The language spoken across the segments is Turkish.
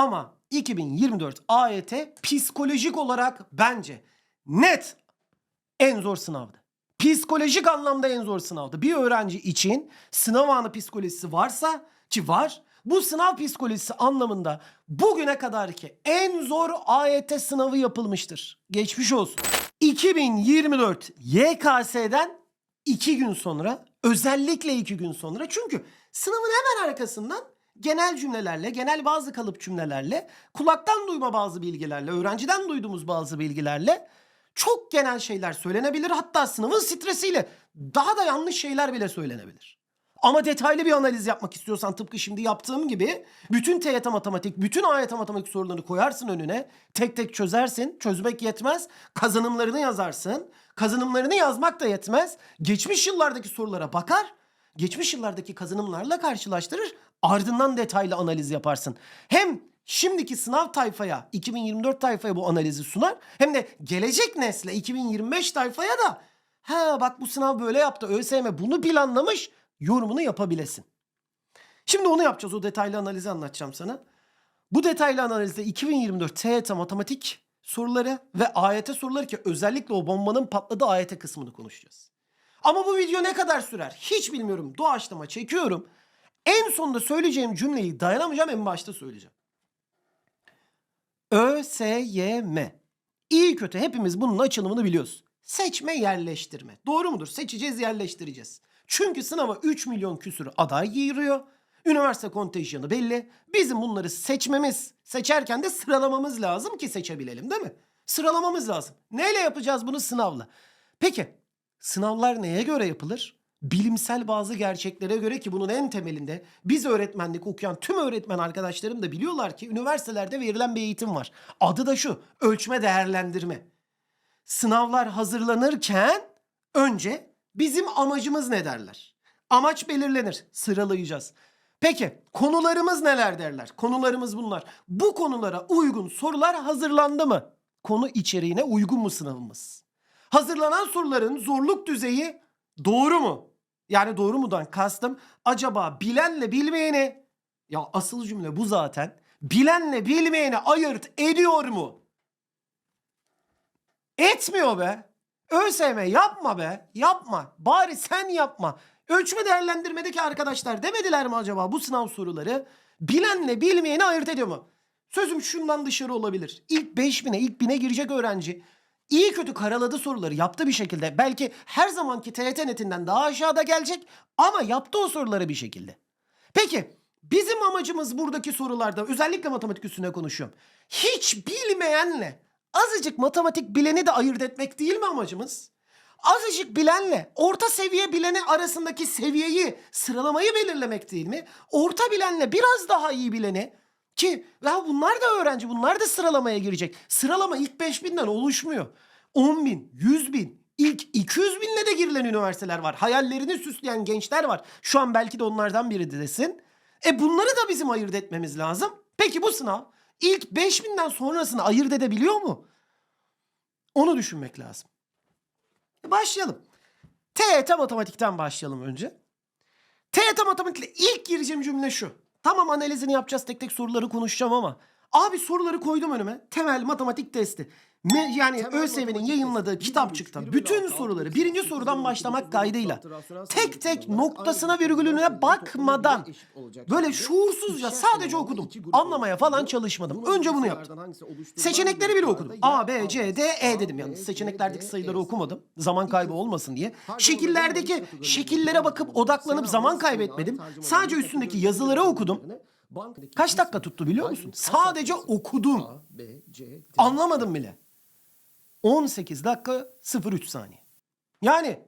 Ama 2024 AYT psikolojik olarak bence net en zor sınavdı. Psikolojik anlamda en zor sınavdı. Bir öğrenci için sınav anı psikolojisi varsa ki var. Bu sınav psikolojisi anlamında bugüne kadar ki en zor AYT sınavı yapılmıştır. Geçmiş olsun. 2024 YKS'den 2 gün sonra özellikle 2 gün sonra çünkü sınavın hemen arkasından genel cümlelerle, genel bazı kalıp cümlelerle, kulaktan duyma bazı bilgilerle, öğrenciden duyduğumuz bazı bilgilerle çok genel şeyler söylenebilir. Hatta sınavın stresiyle daha da yanlış şeyler bile söylenebilir. Ama detaylı bir analiz yapmak istiyorsan tıpkı şimdi yaptığım gibi bütün TYT matematik, bütün AYT matematik sorularını koyarsın önüne. Tek tek çözersin. Çözmek yetmez. Kazanımlarını yazarsın. Kazanımlarını yazmak da yetmez. Geçmiş yıllardaki sorulara bakar. Geçmiş yıllardaki kazanımlarla karşılaştırır. Ardından detaylı analiz yaparsın. Hem şimdiki sınav tayfaya, 2024 tayfaya bu analizi sunar. Hem de gelecek nesle 2025 tayfaya da ha bak bu sınav böyle yaptı. ÖSYM bunu planlamış yorumunu yapabilesin. Şimdi onu yapacağız. O detaylı analizi anlatacağım sana. Bu detaylı analizde 2024 TYT matematik soruları ve AYT soruları ki özellikle o bombanın patladığı AYT kısmını konuşacağız. Ama bu video ne kadar sürer? Hiç bilmiyorum. Doğaçlama çekiyorum. En sonunda söyleyeceğim cümleyi dayanamayacağım en başta söyleyeceğim. ÖSYM. İyi kötü hepimiz bunun açılımını biliyoruz. Seçme yerleştirme. Doğru mudur? Seçeceğiz yerleştireceğiz. Çünkü sınava 3 milyon küsür aday giriyor. Üniversite kontenjanı belli. Bizim bunları seçmemiz, seçerken de sıralamamız lazım ki seçebilelim değil mi? Sıralamamız lazım. Neyle yapacağız bunu? Sınavla. Peki sınavlar neye göre yapılır? Bilimsel bazı gerçeklere göre ki bunun en temelinde biz öğretmenlik okuyan tüm öğretmen arkadaşlarım da biliyorlar ki üniversitelerde verilen bir eğitim var. Adı da şu ölçme değerlendirme. Sınavlar hazırlanırken önce bizim amacımız ne derler? Amaç belirlenir. Sıralayacağız. Peki konularımız neler derler? Konularımız bunlar. Bu konulara uygun sorular hazırlandı mı? Konu içeriğine uygun mu sınavımız? Hazırlanan soruların zorluk düzeyi doğru mu? Yani doğru mudan kastım acaba bilenle bilmeyeni ya asıl cümle bu zaten. Bilenle bilmeyeni ayırt ediyor mu? Etmiyor be. ÖSYM yapma be. Yapma. Bari sen yapma. Ölçme değerlendirmedeki arkadaşlar demediler mi acaba bu sınav soruları bilenle bilmeyeni ayırt ediyor mu? Sözüm şundan dışarı olabilir. İlk 5000'e, ilk 1000'e girecek öğrenci iyi kötü karaladı soruları yaptı bir şekilde. Belki her zamanki TYT netinden daha aşağıda gelecek ama yaptı o soruları bir şekilde. Peki bizim amacımız buradaki sorularda özellikle matematik üstüne konuşuyorum. Hiç bilmeyenle azıcık matematik bileni de ayırt etmek değil mi amacımız? Azıcık bilenle orta seviye bileni arasındaki seviyeyi sıralamayı belirlemek değil mi? Orta bilenle biraz daha iyi bileni ki ya bunlar da öğrenci bunlar da sıralamaya girecek. Sıralama ilk 5000'den oluşmuyor. 10 bin, 100 bin, ilk 200 binle de girilen üniversiteler var. Hayallerini süsleyen gençler var. Şu an belki de onlardan biri desin. E bunları da bizim ayırt etmemiz lazım. Peki bu sınav ilk 5000'den sonrasını ayırt edebiliyor mu? Onu düşünmek lazım. E Başlayalım. TYT matematikten başlayalım önce. TYT matematikle ilk gireceğim cümle şu. Tamam analizini yapacağız tek tek soruları konuşacağım ama. Abi soruları koydum önüme. Temel matematik testi. Me- yani matematik yayınladığı kitapçıkta bütün soruları birinci sorudan başlamak kaydıyla tek tek noktasına virgülüne bakmadan böyle şuursuzca sadece okudum. Anlamaya falan çalışmadım. Önce bunu yaptım. Seçenekleri bile okudum. A, B. C, D, E dedim yalnız. Seçeneklerdeki sayıları okumadım. Zaman kaybı olmasın diye. Şekillerdeki şekillere bakıp odaklanıp zaman kaybetmedim. Sadece üstündeki yazıları okudum. Kaç dakika tuttu biliyor musun? Sadece okudum. Anlamadım bile. 18 dakika 03 saniye. Yani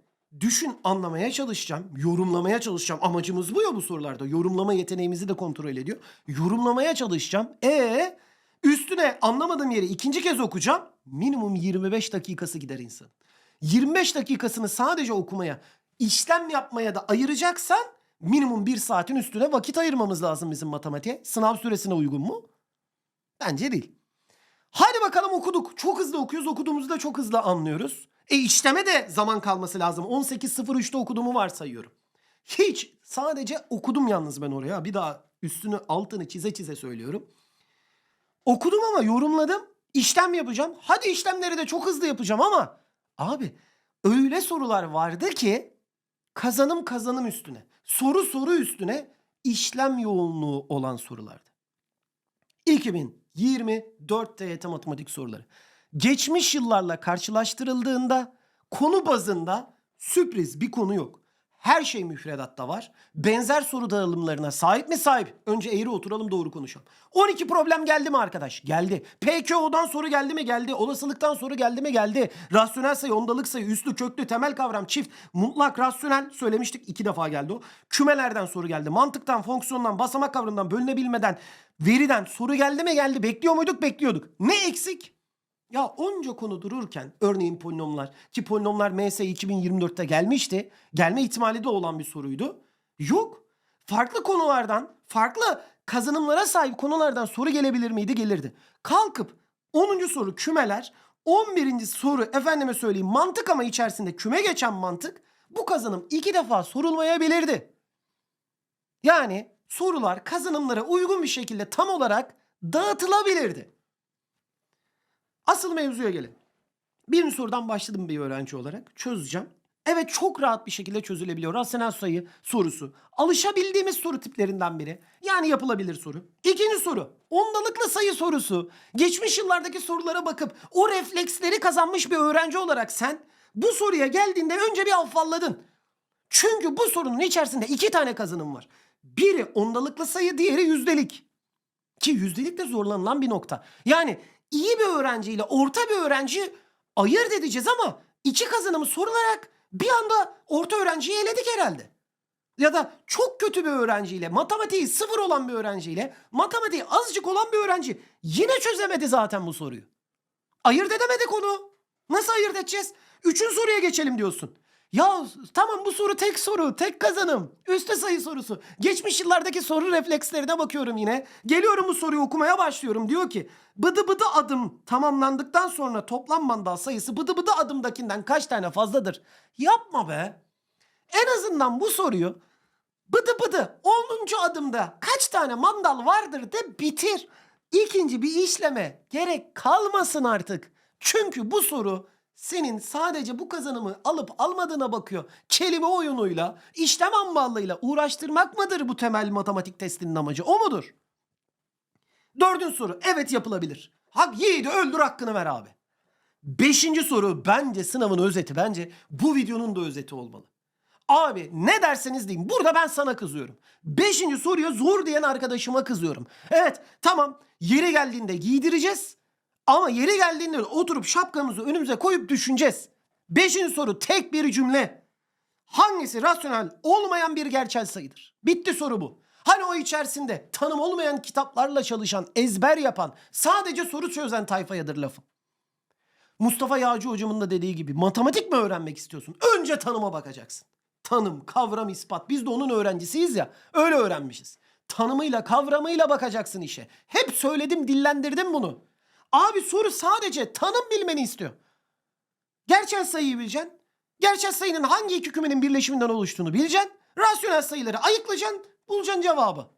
düşün anlamaya çalışacağım, yorumlamaya çalışacağım. Amacımız bu ya bu sorularda. Yorumlama yeteneğimizi de kontrol ediyor. Yorumlamaya çalışacağım. E üstüne anlamadığım yeri ikinci kez okuyacağım. Minimum 25 dakikası gider insan. 25 dakikasını sadece okumaya, işlem yapmaya da ayıracaksan minimum bir saatin üstüne vakit ayırmamız lazım bizim matematiğe. Sınav süresine uygun mu? Bence değil. Hadi bakalım okuduk. Çok hızlı okuyoruz. Okuduğumuzu da çok hızlı anlıyoruz. E işleme de zaman kalması lazım. 18.03'te okuduğumu varsayıyorum. Hiç sadece okudum yalnız ben oraya. Bir daha üstünü altını çize çize söylüyorum. Okudum ama yorumladım. İşlem yapacağım. Hadi işlemleri de çok hızlı yapacağım ama abi öyle sorular vardı ki kazanım kazanım üstüne, soru soru üstüne işlem yoğunluğu olan sorulardı. 2024 TYT matematik soruları. Geçmiş yıllarla karşılaştırıldığında konu bazında sürpriz bir konu yok. Her şey müfredatta var. Benzer soru dağılımlarına sahip mi sahip? Önce eğri oturalım doğru konuşalım. 12 problem geldi mi arkadaş? Geldi. PKO'dan soru geldi mi? Geldi. Olasılıktan soru geldi mi? Geldi. Rasyonel sayı, ondalık sayı, üslü, köklü, temel kavram, çift, mutlak, rasyonel söylemiştik. iki defa geldi o. Kümelerden soru geldi. Mantıktan, fonksiyondan, basamak kavramından, bölünebilmeden, veriden soru geldi mi? Geldi. Bekliyor muyduk? Bekliyorduk. Ne eksik? Ya onca konu dururken örneğin polinomlar ki polinomlar MS 2024'te gelmişti. Gelme ihtimali de olan bir soruydu. Yok. Farklı konulardan, farklı kazanımlara sahip konulardan soru gelebilir miydi? Gelirdi. Kalkıp 10. soru kümeler, 11. soru efendime söyleyeyim mantık ama içerisinde küme geçen mantık bu kazanım iki defa sorulmayabilirdi. Yani sorular kazanımlara uygun bir şekilde tam olarak dağıtılabilirdi. Asıl mevzuya gelin. Birinci sorudan başladım bir öğrenci olarak. Çözeceğim. Evet çok rahat bir şekilde çözülebiliyor. Rasyonel sayı sorusu. Alışabildiğimiz soru tiplerinden biri. Yani yapılabilir soru. İkinci soru. Ondalıklı sayı sorusu. Geçmiş yıllardaki sorulara bakıp o refleksleri kazanmış bir öğrenci olarak sen bu soruya geldiğinde önce bir afalladın. Çünkü bu sorunun içerisinde iki tane kazanım var. Biri ondalıklı sayı, diğeri yüzdelik. Ki yüzdelik de zorlanılan bir nokta. Yani iyi bir öğrenciyle orta bir öğrenci ayırt edeceğiz ama iki kazanımı sorularak bir anda orta öğrenciyi eledik herhalde. Ya da çok kötü bir öğrenciyle, matematiği sıfır olan bir öğrenciyle, matematiği azıcık olan bir öğrenci yine çözemedi zaten bu soruyu. Ayırt edemedik onu. Nasıl ayırt edeceğiz? Üçüncü soruya geçelim diyorsun. Ya tamam bu soru tek soru, tek kazanım. Üste sayı sorusu. Geçmiş yıllardaki soru reflekslerine bakıyorum yine. Geliyorum bu soruyu okumaya başlıyorum. Diyor ki bıdı bıdı adım tamamlandıktan sonra toplam mandal sayısı bıdı bıdı adımdakinden kaç tane fazladır? Yapma be. En azından bu soruyu bıdı bıdı 10. adımda kaç tane mandal vardır de bitir. İkinci bir işleme gerek kalmasın artık. Çünkü bu soru senin sadece bu kazanımı alıp almadığına bakıyor. Kelime oyunuyla, işlem amballıyla uğraştırmak mıdır bu temel matematik testinin amacı? O mudur? Dördüncü soru. Evet yapılabilir. Hak yiğidi öldür hakkını ver abi. Beşinci soru bence sınavın özeti. Bence bu videonun da özeti olmalı. Abi ne derseniz deyin. Burada ben sana kızıyorum. Beşinci soruya zor diyen arkadaşıma kızıyorum. Evet tamam yeri geldiğinde giydireceğiz. Ama yeri geldiğinde oturup şapkamızı önümüze koyup düşüneceğiz. Beşinci soru tek bir cümle. Hangisi rasyonel olmayan bir gerçel sayıdır? Bitti soru bu. Hani o içerisinde tanım olmayan kitaplarla çalışan, ezber yapan, sadece soru çözen tayfayadır lafı. Mustafa Yağcı hocamın da dediği gibi matematik mi öğrenmek istiyorsun? Önce tanıma bakacaksın. Tanım, kavram, ispat. Biz de onun öğrencisiyiz ya. Öyle öğrenmişiz. Tanımıyla, kavramıyla bakacaksın işe. Hep söyledim, dillendirdim bunu. Abi soru sadece tanım bilmeni istiyor. Gerçel sayıyı bileceksin. Gerçel sayının hangi iki kümenin birleşiminden oluştuğunu bileceksin. Rasyonel sayıları ayıklayacaksın, bulacaksın cevabı.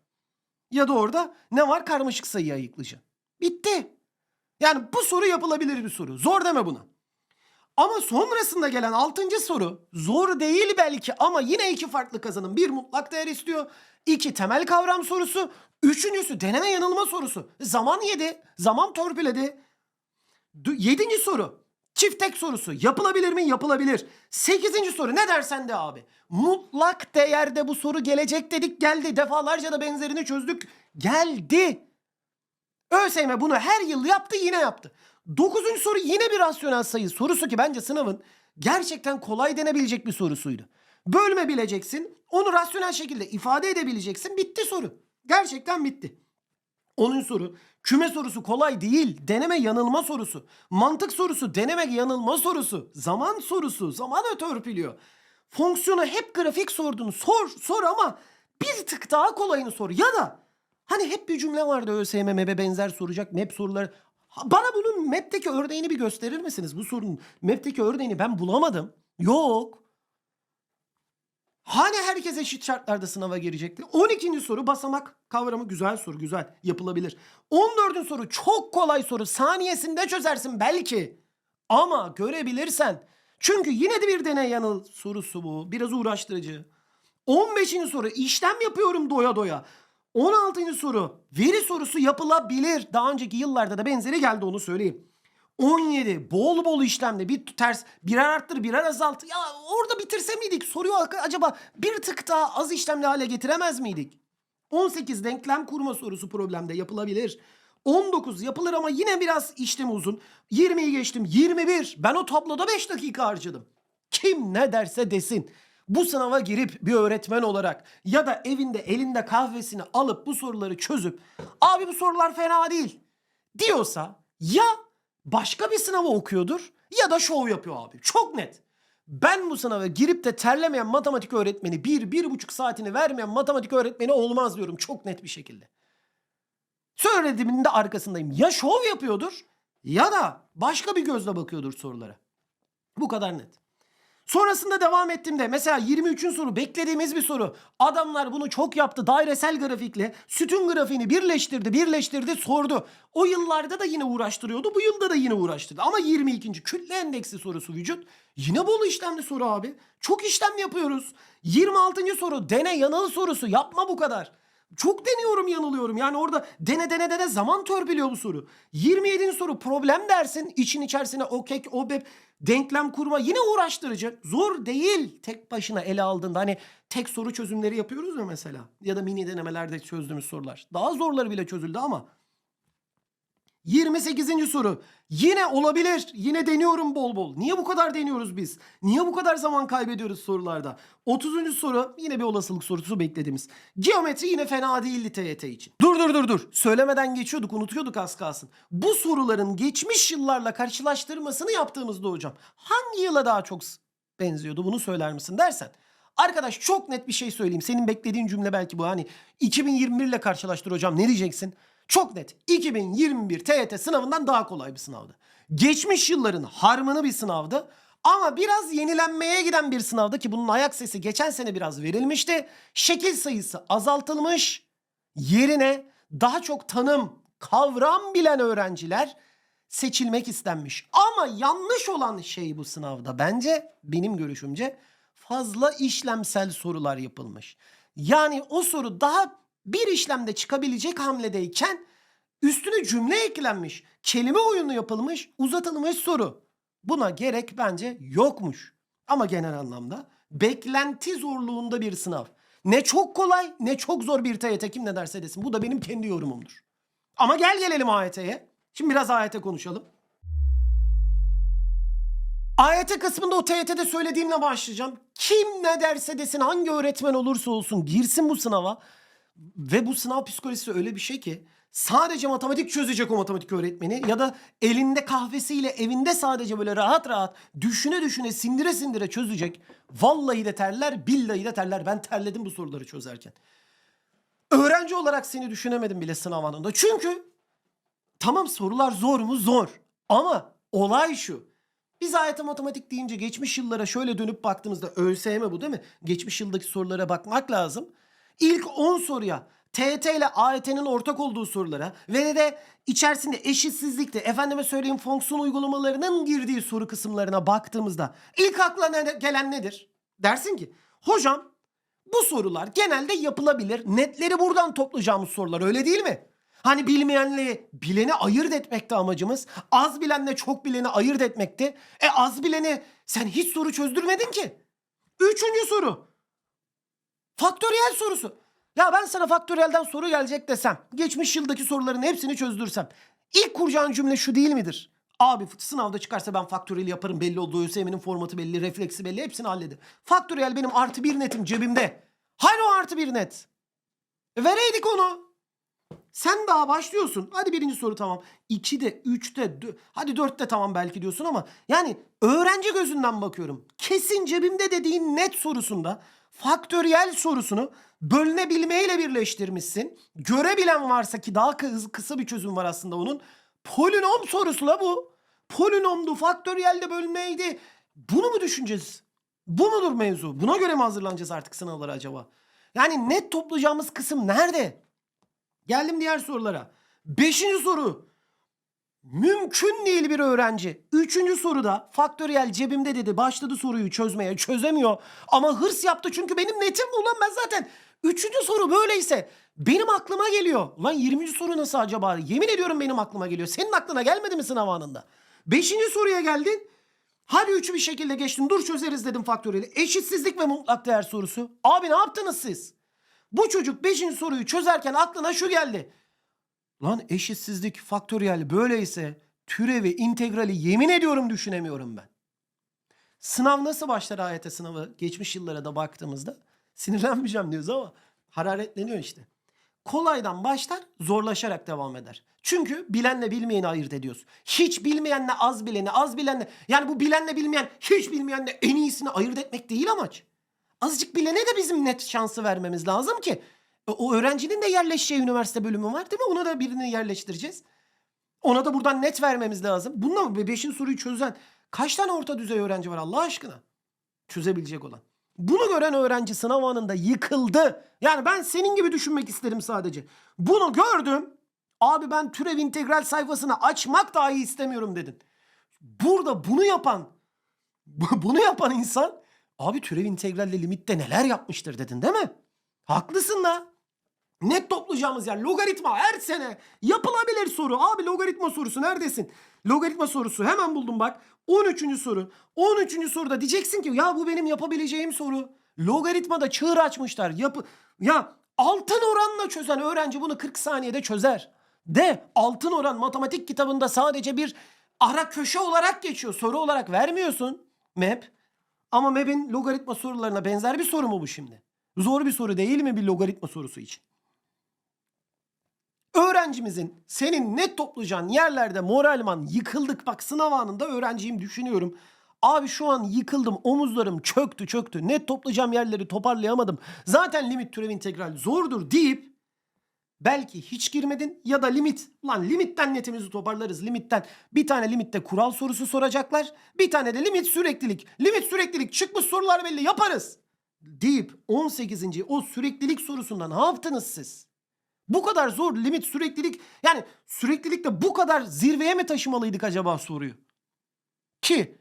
Ya da orada ne var? Karmaşık sayıyı ayıklayacaksın. Bitti. Yani bu soru yapılabilir bir soru. Zor deme buna. Ama sonrasında gelen altıncı soru zor değil belki ama yine iki farklı kazanım. Bir mutlak değer istiyor. iki temel kavram sorusu. Üçüncüsü deneme yanılma sorusu. Zaman yedi. Zaman torpiledi. Yedinci soru. Çift tek sorusu. Yapılabilir mi? Yapılabilir. Sekizinci soru. Ne dersen de abi. Mutlak değerde bu soru gelecek dedik geldi. Defalarca da benzerini çözdük. Geldi. ÖSYM bunu her yıl yaptı yine yaptı. Dokuzuncu soru yine bir rasyonel sayı sorusu ki bence sınavın gerçekten kolay denebilecek bir sorusuydu. Bölme bileceksin, onu rasyonel şekilde ifade edebileceksin, bitti soru. Gerçekten bitti. Onun soru küme sorusu kolay değil. Deneme yanılma sorusu. Mantık sorusu deneme yanılma sorusu. Zaman sorusu. Zaman törpülüyor. Fonksiyonu hep grafik sordun. Sor sor ama bir tık daha kolayını sor. Ya da hani hep bir cümle vardı ÖSYM map'e benzer soracak map soruları. Bana bunun map'teki örneğini bir gösterir misiniz? Bu sorunun map'teki örneğini ben bulamadım. Yok. Hani herkes eşit şartlarda sınava girecekti? 12. soru basamak kavramı güzel soru güzel yapılabilir. 14. soru çok kolay soru saniyesinde çözersin belki. Ama görebilirsen. Çünkü yine de bir deney yanıl sorusu bu. Biraz uğraştırıcı. 15. soru işlem yapıyorum doya doya. 16. soru veri sorusu yapılabilir. Daha önceki yıllarda da benzeri geldi onu söyleyeyim. 17 bol bol işlemde bir ters birer arttır birer azalt. Ya orada bitirse miydik? Soruyu acaba bir tık daha az işlemli hale getiremez miydik? 18 denklem kurma sorusu problemde yapılabilir. 19 yapılır ama yine biraz işlemi uzun. 20'yi geçtim. 21. Ben o tabloda 5 dakika harcadım. Kim ne derse desin. Bu sınava girip bir öğretmen olarak ya da evinde elinde kahvesini alıp bu soruları çözüp abi bu sorular fena değil diyorsa ya başka bir sınava okuyordur ya da şov yapıyor abi. Çok net. Ben bu sınava girip de terlemeyen matematik öğretmeni bir, bir buçuk saatini vermeyen matematik öğretmeni olmaz diyorum çok net bir şekilde. Söylediğimin de arkasındayım. Ya şov yapıyordur ya da başka bir gözle bakıyordur sorulara. Bu kadar net. Sonrasında devam ettiğimde mesela 23. soru beklediğimiz bir soru. Adamlar bunu çok yaptı. Dairesel grafikle sütun grafiğini birleştirdi, birleştirdi, sordu. O yıllarda da yine uğraştırıyordu. Bu yılda da yine uğraştırdı. Ama 22. kütle endeksi sorusu vücut. Yine bol işlemli soru abi. Çok işlem yapıyoruz. 26. soru dene yanıl sorusu. Yapma bu kadar. Çok deniyorum yanılıyorum. Yani orada dene dene dene zaman törpülüyor bu soru. 27. soru problem dersin. için içerisine o kek o beb denklem kurma yine uğraştırıcı. Zor değil tek başına ele aldığında. Hani tek soru çözümleri yapıyoruz ya mesela. Ya da mini denemelerde çözdüğümüz sorular. Daha zorları bile çözüldü ama. 28. soru. Yine olabilir. Yine deniyorum bol bol. Niye bu kadar deniyoruz biz? Niye bu kadar zaman kaybediyoruz sorularda? 30. soru yine bir olasılık sorusu beklediğimiz. Geometri yine fena değildi TYT için. Dur dur dur dur. Söylemeden geçiyorduk unutuyorduk az kalsın. Bu soruların geçmiş yıllarla karşılaştırmasını yaptığımızda hocam hangi yıla daha çok benziyordu bunu söyler misin dersen. Arkadaş çok net bir şey söyleyeyim. Senin beklediğin cümle belki bu. Hani 2021 ile karşılaştır hocam ne diyeceksin? Çok net. 2021 TYT sınavından daha kolay bir sınavdı. Geçmiş yılların harmanı bir sınavdı. Ama biraz yenilenmeye giden bir sınavdı ki bunun ayak sesi geçen sene biraz verilmişti. Şekil sayısı azaltılmış. Yerine daha çok tanım, kavram bilen öğrenciler seçilmek istenmiş. Ama yanlış olan şey bu sınavda bence benim görüşümce fazla işlemsel sorular yapılmış. Yani o soru daha bir işlemde çıkabilecek hamledeyken üstüne cümle eklenmiş, kelime oyunu yapılmış, uzatılmış soru. Buna gerek bence yokmuş. Ama genel anlamda beklenti zorluğunda bir sınav. Ne çok kolay ne çok zor bir TYT kim ne derse desin. Bu da benim kendi yorumumdur. Ama gel gelelim AYT'ye. Şimdi biraz AYT konuşalım. AYT kısmında o TYT'de söylediğimle başlayacağım. Kim ne derse desin hangi öğretmen olursa olsun girsin bu sınava. Ve bu sınav psikolojisi öyle bir şey ki sadece matematik çözecek o matematik öğretmeni ya da elinde kahvesiyle evinde sadece böyle rahat rahat düşüne düşüne sindire sindire çözecek. Vallahi de terler billahi de terler. Ben terledim bu soruları çözerken. Öğrenci olarak seni düşünemedim bile sınav anında. Çünkü tamam sorular zor mu? Zor. Ama olay şu. Biz AYT matematik deyince geçmiş yıllara şöyle dönüp baktığımızda ÖSYM bu değil mi? Geçmiş yıldaki sorulara bakmak lazım. İlk 10 soruya TET ile AYT'nin ortak olduğu sorulara ve de içerisinde eşitsizlikte efendime söyleyeyim fonksiyon uygulamalarının girdiği soru kısımlarına baktığımızda ilk akla ne- gelen nedir? Dersin ki hocam bu sorular genelde yapılabilir. Netleri buradan toplayacağımız sorular öyle değil mi? Hani bilmeyenle bileni ayırt etmekti amacımız. Az bilenle çok bileni ayırt etmekti. E az bileni sen hiç soru çözdürmedin ki. Üçüncü soru. Faktöriyel sorusu. Ya ben sana faktöriyelden soru gelecek desem, geçmiş yıldaki soruların hepsini çözdürsem, ilk kuracağın cümle şu değil midir? Abi sınavda çıkarsa ben faktöriyel yaparım belli oldu. ÖSYM'nin formatı belli, refleksi belli hepsini hallederim. Faktöriyel benim artı bir netim cebimde. Hani o artı bir net? E, vereydik onu. Sen daha başlıyorsun. Hadi birinci soru tamam. 2'de, 3'te, dö- hadi 4'te tamam belki diyorsun ama yani öğrenci gözünden bakıyorum. Kesin cebimde dediğin net sorusunda faktöriyel sorusunu bölünebilmeyle birleştirmişsin. Görebilen varsa ki daha kı- kısa bir çözüm var aslında onun. Polinom sorusu la bu. Polinomdu, faktöriyelde bölünmeydi. Bunu mu düşüneceğiz? Bu mudur mevzu? Buna göre mi hazırlanacağız artık sınavlara acaba? Yani net toplayacağımız kısım nerede? Geldim diğer sorulara. Beşinci soru. Mümkün değil bir öğrenci. Üçüncü soruda faktöriyel cebimde dedi. Başladı soruyu çözmeye. Çözemiyor. Ama hırs yaptı çünkü benim netim bu. Ulan ben zaten üçüncü soru böyleyse benim aklıma geliyor. Ulan 20. soru nasıl acaba? Yemin ediyorum benim aklıma geliyor. Senin aklına gelmedi mi sınav anında? Beşinci soruya geldin. Hadi üçü bir şekilde geçtin. Dur çözeriz dedim faktöriyeli. Eşitsizlik ve mutlak değer sorusu. Abi ne yaptınız siz? Bu çocuk 5. soruyu çözerken aklına şu geldi. Lan eşitsizlik faktöriyel böyleyse türevi integrali yemin ediyorum düşünemiyorum ben. Sınav nasıl başlar AYT sınavı geçmiş yıllara da baktığımızda? Sinirlenmeyeceğim diyoruz ama hararetleniyor işte. Kolaydan başlar zorlaşarak devam eder. Çünkü bilenle bilmeyeni ayırt ediyoruz. Hiç bilmeyenle az bileni, az bilenle yani bu bilenle bilmeyen, hiç bilmeyenle en iyisini ayırt etmek değil amaç. Azıcık bilene de bizim net şansı vermemiz lazım ki. E, O öğrencinin de yerleşeceği üniversite bölümü var değil mi? Ona da birini yerleştireceğiz. Ona da buradan net vermemiz lazım. Bununla mı? Beşin soruyu çözen kaç tane orta düzey öğrenci var Allah aşkına? Çözebilecek olan. Bunu gören öğrenci sınav anında yıkıldı. Yani ben senin gibi düşünmek isterim sadece. Bunu gördüm. Abi ben türev integral sayfasını açmak dahi istemiyorum dedin. Burada bunu yapan bunu yapan insan abi türev integralle limitte neler yapmıştır dedin değil mi? Haklısın da. Net toplayacağımız yer logaritma her sene yapılabilir soru. Abi logaritma sorusu neredesin? Logaritma sorusu hemen buldum bak. 13. soru. 13. soruda diyeceksin ki ya bu benim yapabileceğim soru. Logaritmada çığır açmışlar. Yapı ya altın oranla çözen öğrenci bunu 40 saniyede çözer. De altın oran matematik kitabında sadece bir ara köşe olarak geçiyor. Soru olarak vermiyorsun MEP. Ama MEP'in logaritma sorularına benzer bir soru mu bu şimdi? Zor bir soru değil mi bir logaritma sorusu için? Öğrencimizin senin net toplayacağın yerlerde moralman yıkıldık. Bak sınav anında öğrenciyim düşünüyorum. Abi şu an yıkıldım omuzlarım çöktü çöktü. Net toplayacağım yerleri toparlayamadım. Zaten limit türev integral zordur deyip belki hiç girmedin ya da limit. Lan limitten netimizi toparlarız limitten. Bir tane limitte kural sorusu soracaklar. Bir tane de limit süreklilik. Limit süreklilik çıkmış sorular belli yaparız. Deyip 18. o süreklilik sorusunda ne yaptınız siz? Bu kadar zor limit süreklilik yani süreklilikte bu kadar zirveye mi taşımalıydık acaba soruyu? Ki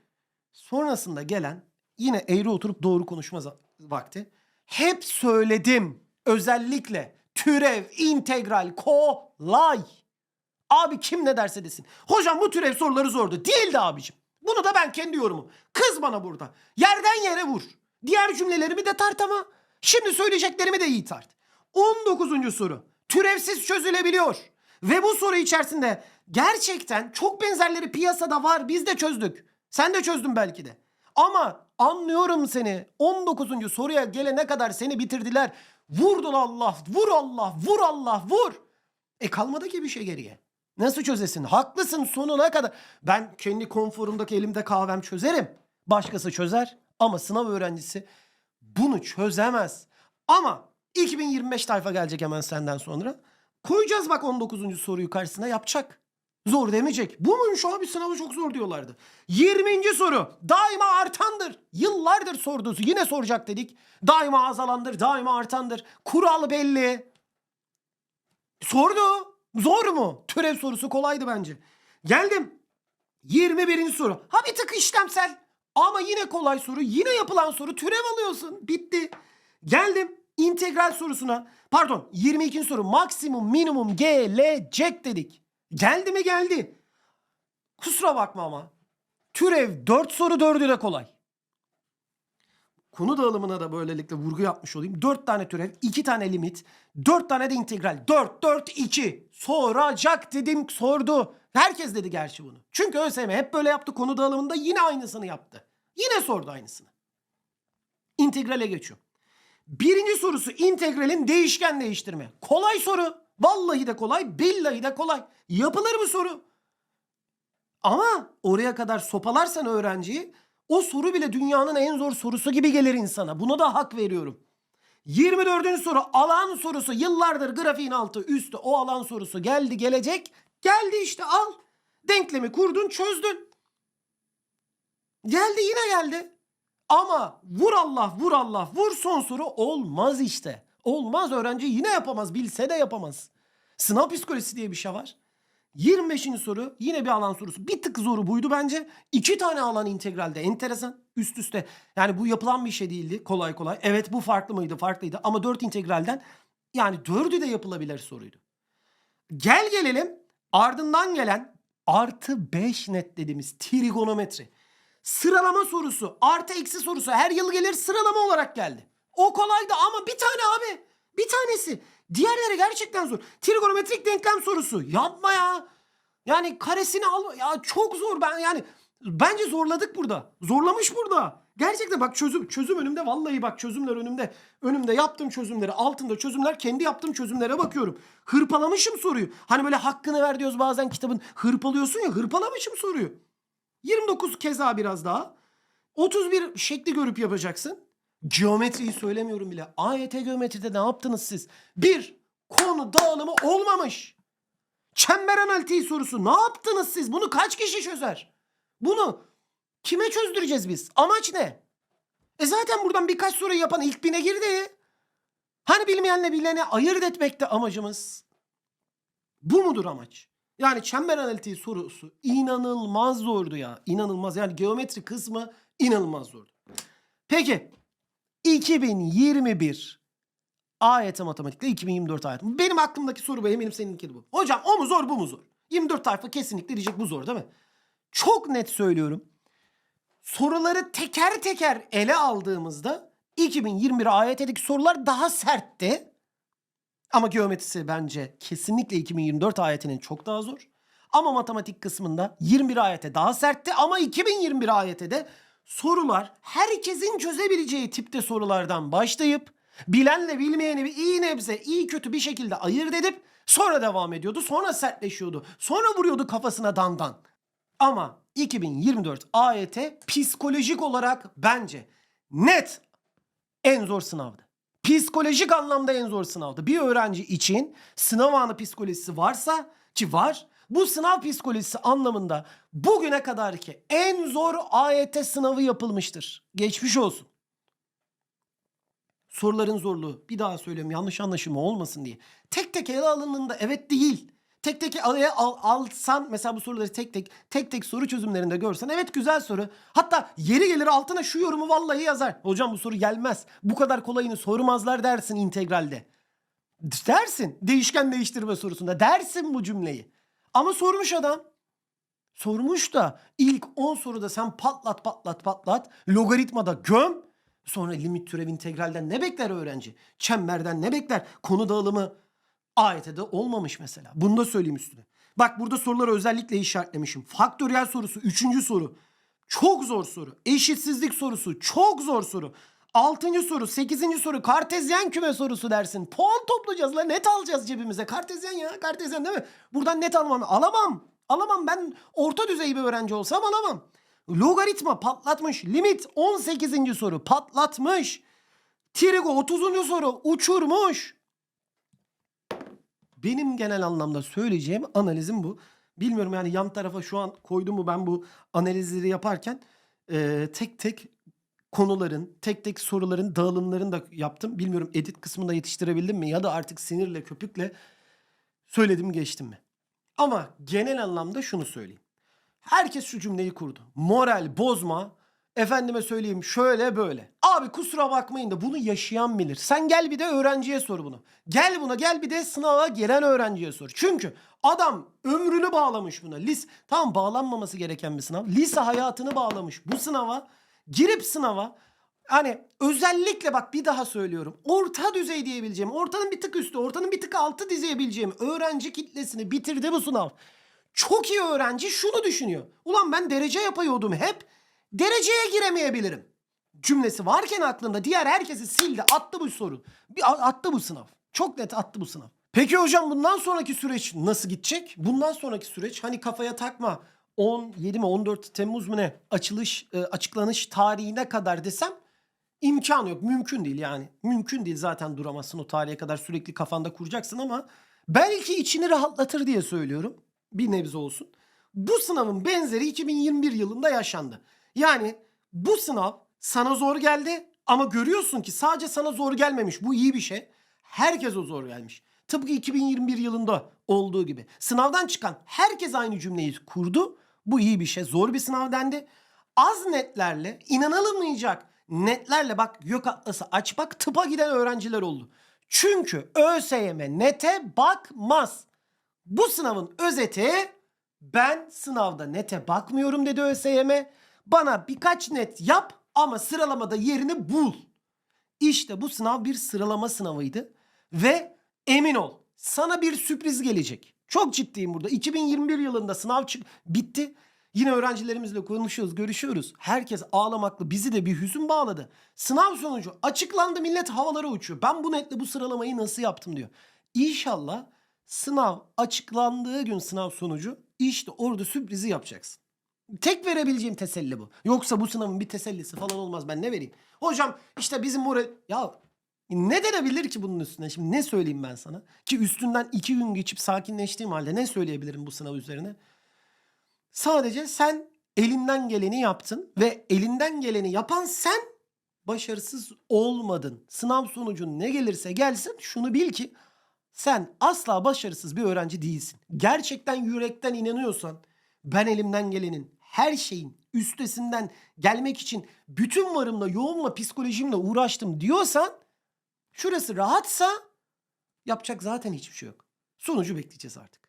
sonrasında gelen yine eğri oturup doğru konuşma vakti. Hep söyledim özellikle türev, integral, kolay. Abi kim ne derse desin. Hocam bu türev soruları zordu. Değildi abicim. Bunu da ben kendi yorumum. Kız bana burada. Yerden yere vur. Diğer cümlelerimi de tart ama şimdi söyleyeceklerimi de iyi tart. 19. soru. Türevsiz çözülebiliyor. Ve bu soru içerisinde gerçekten çok benzerleri piyasada var. Biz de çözdük. Sen de çözdün belki de. Ama anlıyorum seni. 19. soruya gelene kadar seni bitirdiler. Vurdun Allah, vur Allah, vur Allah, vur. E kalmadı ki bir şey geriye. Nasıl çözesin? Haklısın sonuna kadar. Ben kendi konforumdaki elimde kahvem çözerim. Başkası çözer ama sınav öğrencisi bunu çözemez. Ama 2025 tayfa gelecek hemen senden sonra. Koyacağız bak 19. soruyu karşısına yapacak. Zor demeyecek. Bu muymuş abi sınavı çok zor diyorlardı. 20. soru daima artandır. Yıllardır sorduğu yine soracak dedik. Daima azalandır, daima artandır. Kural belli. Sordu. Zor mu? Türev sorusu kolaydı bence. Geldim. 21. soru. Ha bir tık işlemsel. Ama yine kolay soru. Yine yapılan soru. Türev alıyorsun. Bitti. Geldim integral sorusuna. Pardon 22. soru. Maksimum minimum gelecek dedik. Geldi mi geldi. Kusura bakma ama. Türev 4 soru 4'ü de kolay. Konu dağılımına da böylelikle vurgu yapmış olayım. 4 tane türev, 2 tane limit, 4 tane de integral. 4, 4, 2. Soracak dedim sordu. Herkes dedi gerçi bunu. Çünkü ÖSYM hep böyle yaptı konu dağılımında yine aynısını yaptı. Yine sordu aynısını. İntegrale geçiyor. Birinci sorusu integralin değişken değiştirme. Kolay soru. Vallahi de kolay, billahi de kolay. Yapılır bu soru. Ama oraya kadar sopalarsan öğrenciyi o soru bile dünyanın en zor sorusu gibi gelir insana. Buna da hak veriyorum. 24. soru alan sorusu. Yıllardır grafiğin altı üstü o alan sorusu geldi gelecek. Geldi işte al. Denklemi kurdun çözdün. Geldi yine geldi. Ama vur Allah vur Allah vur son soru olmaz işte. Olmaz öğrenci yine yapamaz bilse de yapamaz. Sınav psikolojisi diye bir şey var. 25. soru yine bir alan sorusu. Bir tık zoru buydu bence. İki tane alan integralde enteresan üst üste. Yani bu yapılan bir şey değildi kolay kolay. Evet bu farklı mıydı farklıydı ama 4 integralden yani dördü de yapılabilir soruydu. Gel gelelim ardından gelen artı 5 net dediğimiz trigonometri. Sıralama sorusu artı eksi sorusu her yıl gelir sıralama olarak geldi. O kolaydı ama bir tane abi. Bir tanesi. Diğerleri gerçekten zor. Trigonometrik denklem sorusu. Yapma ya. Yani karesini al. Ya çok zor. Ben yani bence zorladık burada. Zorlamış burada. Gerçekten bak çözüm çözüm önümde vallahi bak çözümler önümde. Önümde yaptığım çözümleri altında çözümler kendi yaptığım çözümlere bakıyorum. Hırpalamışım soruyu. Hani böyle hakkını ver diyoruz bazen kitabın hırpalıyorsun ya hırpalamışım soruyu. 29 keza biraz daha. 31 şekli görüp yapacaksın. Geometriyi söylemiyorum bile. AYT geometride ne yaptınız siz? Bir, konu dağılımı olmamış. Çember analitiği sorusu ne yaptınız siz? Bunu kaç kişi çözer? Bunu kime çözdüreceğiz biz? Amaç ne? E zaten buradan birkaç soru yapan ilk bine girdi. Hani bilmeyenle bilene ayırt etmekte amacımız. Bu mudur amaç? Yani çember analitiği sorusu inanılmaz zordu ya. İnanılmaz. Yani geometri kısmı inanılmaz zordu. Peki 2021 AYT matematikle 2024 AYT. Benim aklımdaki soru bu. Eminim seninki de bu. Hocam o mu zor bu mu zor? 24 tayfa kesinlikle diyecek bu zor değil mi? Çok net söylüyorum. Soruları teker teker ele aldığımızda 2021 AYT'deki sorular daha sertti. Ama geometrisi bence kesinlikle 2024 ayetinin çok daha zor. Ama matematik kısmında 21 ayete daha sertti ama 2021 ayete de sorular herkesin çözebileceği tipte sorulardan başlayıp bilenle bilmeyeni bir iyi nebze iyi kötü bir şekilde ayırt edip sonra devam ediyordu. Sonra sertleşiyordu. Sonra vuruyordu kafasına dandan. Ama 2024 AYT psikolojik olarak bence net en zor sınavdı. Psikolojik anlamda en zor sınavdı. Bir öğrenci için sınav anı psikolojisi varsa ki var. Bu sınav psikolojisi anlamında bugüne kadar ki en zor AYT sınavı yapılmıştır. Geçmiş olsun. Soruların zorluğu bir daha söylüyorum yanlış anlaşılma olmasın diye. Tek tek ele alındığında evet değil. Tek tek ele al, alsan mesela bu soruları tek tek tek tek soru çözümlerinde görsen evet güzel soru. Hatta yeri gelir altına şu yorumu vallahi yazar. Hocam bu soru gelmez. Bu kadar kolayını sormazlar dersin integralde. Dersin değişken değiştirme sorusunda dersin bu cümleyi. Ama sormuş adam. Sormuş da ilk 10 soruda sen patlat patlat patlat logaritmada göm. Sonra limit türev integralden ne bekler öğrenci? Çemberden ne bekler? Konu dağılımı AYT'de olmamış mesela. Bunu da söyleyeyim üstüne. Bak burada soruları özellikle işaretlemişim. Faktöriyel sorusu 3. soru. Çok zor soru. Eşitsizlik sorusu çok zor soru. 6. soru, 8. soru kartezyen küme sorusu dersin. Puan toplayacağız la net alacağız cebimize. Kartezyen ya kartezyen değil mi? Buradan net almam. Alamam. Alamam ben orta düzey bir öğrenci olsam alamam. Logaritma patlatmış. Limit 18. soru patlatmış. Trigo 30. soru uçurmuş. Benim genel anlamda söyleyeceğim analizim bu. Bilmiyorum yani yan tarafa şu an koydum mu ben bu analizleri yaparken e, tek tek konuların, tek tek soruların dağılımlarını da yaptım. Bilmiyorum edit kısmında yetiştirebildim mi ya da artık sinirle köpükle söyledim geçtim mi? Ama genel anlamda şunu söyleyeyim. Herkes şu cümleyi kurdu. Moral bozma. Efendime söyleyeyim şöyle böyle. Abi kusura bakmayın da bunu yaşayan bilir. Sen gel bir de öğrenciye sor bunu. Gel buna gel bir de sınava giren öğrenciye sor. Çünkü adam ömrünü bağlamış buna. Lis tam bağlanmaması gereken bir sınav. Lise hayatını bağlamış bu sınava. Girip sınava hani özellikle bak bir daha söylüyorum. Orta düzey diyebileceğim, ortanın bir tık üstü, ortanın bir tık altı diyebileceğim öğrenci kitlesini bitirdi bu sınav. Çok iyi öğrenci şunu düşünüyor. Ulan ben derece yapıyordum hep. Dereceye giremeyebilirim. Cümlesi varken aklında diğer herkesi sildi. Attı bu soru. Bir attı bu sınav. Çok net attı bu sınav. Peki hocam bundan sonraki süreç nasıl gidecek? Bundan sonraki süreç hani kafaya takma. 17 mi 14 Temmuz mu ne açılış e, açıklanış tarihine kadar desem imkan yok. Mümkün değil yani. Mümkün değil zaten duramazsın o tarihe kadar sürekli kafanda kuracaksın ama belki içini rahatlatır diye söylüyorum. Bir nebze olsun. Bu sınavın benzeri 2021 yılında yaşandı. Yani bu sınav Sana zor geldi ama görüyorsun ki sadece sana zor gelmemiş. Bu iyi bir şey. Herkes o zor gelmiş. Tıpkı 2021 yılında olduğu gibi. Sınavdan çıkan herkes aynı cümleyi kurdu. Bu iyi bir şey. Zor bir sınav dendi. Az netlerle, inanılamayacak netlerle bak gök atlası aç bak tıpa giden öğrenciler oldu. Çünkü ÖSYM nete bakmaz. Bu sınavın özeti ben sınavda nete bakmıyorum dedi ÖSYM. Bana birkaç net yap ama sıralamada yerini bul. İşte bu sınav bir sıralama sınavıydı ve emin ol sana bir sürpriz gelecek. Çok ciddiyim burada. 2021 yılında sınav çık bitti. Yine öğrencilerimizle konuşuyoruz, görüşüyoruz. Herkes ağlamaklı. Bizi de bir hüzün bağladı. Sınav sonucu açıklandı. Millet havalara uçuyor. Ben bu netle bu sıralamayı nasıl yaptım diyor. İnşallah sınav açıklandığı gün sınav sonucu işte orada sürprizi yapacaksın. Tek verebileceğim teselli bu. Yoksa bu sınavın bir tesellisi falan olmaz. Ben ne vereyim? Hocam işte bizim moral... Ya ne denebilir ki bunun üstüne? Şimdi ne söyleyeyim ben sana? Ki üstünden iki gün geçip sakinleştiğim halde ne söyleyebilirim bu sınav üzerine? Sadece sen elinden geleni yaptın ve elinden geleni yapan sen başarısız olmadın. Sınav sonucun ne gelirse gelsin şunu bil ki sen asla başarısız bir öğrenci değilsin. Gerçekten yürekten inanıyorsan ben elimden gelenin her şeyin üstesinden gelmek için bütün varımla, yoğunla, psikolojimle uğraştım diyorsan şurası rahatsa yapacak zaten hiçbir şey yok. Sonucu bekleyeceğiz artık.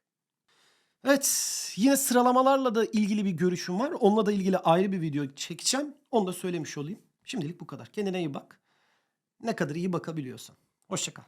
Evet yine sıralamalarla da ilgili bir görüşüm var. Onunla da ilgili ayrı bir video çekeceğim. Onu da söylemiş olayım. Şimdilik bu kadar. Kendine iyi bak. Ne kadar iyi bakabiliyorsan. Hoşçakal.